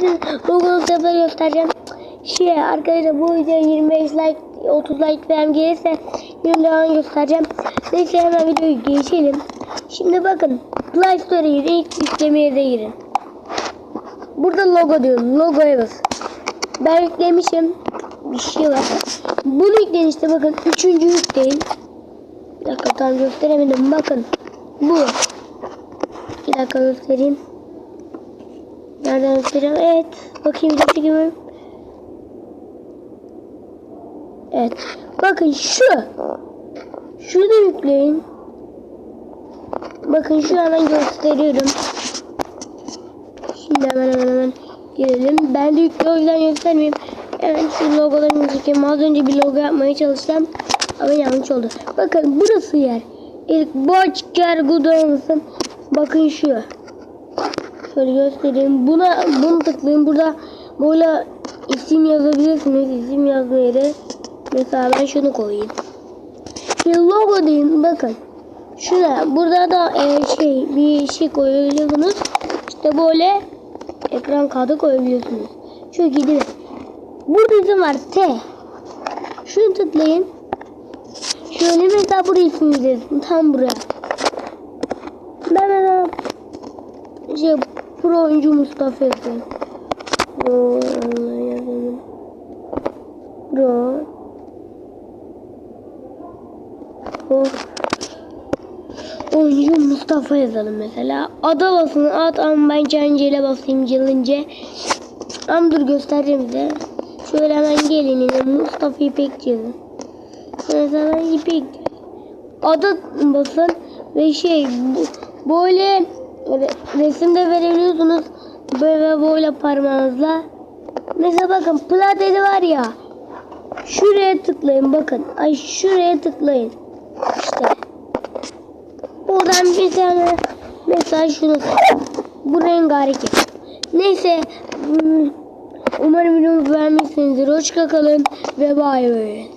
size logonun sefer göstereceğim. Şey arkadaşlar bu videoya 25 like 30 like falan gelirse yine devam göstereceğim. Neyse hemen videoyu geçelim. Şimdi bakın Play Store'a girin ilk yüklemeye de girin. Burada logo diyorum. Logoya bas. Ben yüklemişim. Bir şey var. Bunu yükleyin işte bakın. Üçüncü yükleyin. Bir dakika tam gösteremedim. Bakın. Bu. Bir dakika göstereyim. Nereden göstereyim? Evet. Bakayım bir gibi. Evet. Bakın şu. Şunu da yükleyin. Bakın şu hemen gösteriyorum. Şimdi hemen hemen hemen girelim. Ben de yüklü o yüzden göstermeyeyim. Hemen şu logolarını çekeyim. Az önce bir logo yapmaya çalıştım. Ama yanlış oldu. Bakın burası yer. İlk boş gergudanısın. Bakın şu. Şöyle göstereyim. Buna bunu tıklayın. Burada böyle isim yazabilirsiniz. İsim yazma yeri. Mesela ben şunu koyayım. Bir logo deyin. Bakın. Şuna. Burada da e, şey bir şey koyabiliyorsunuz. İşte böyle ekran kağıdı koyabiliyorsunuz. Değil mi? Burada isim var. T. Şunu tıklayın. Şöyle mesela buraya isminizi yazın. Tam buraya. Ben mesela şey pro oyuncu Mustafa yazayım. Pro yazalım. Pro Pro oyuncu Mustafa yazalım mesela. Ada basın at ama ben Cancı'yla basayım cılınca. Ama dur göstereceğim size. Şöyle hemen gelin yine Mustafa İpek yazın. Mesela İpek Ada basın ve şey bu, böyle re- resimde verebiliyorsunuz. Böyle böyle parmağınızla. Mesela bakın platede var ya. Şuraya tıklayın bakın. Ay şuraya tıklayın. İşte. Oradan bir tane mesela şunu bu rengarenk. Neyse umarım videomu beğenmişsinizdir. Hoşça kalın ve bay bay.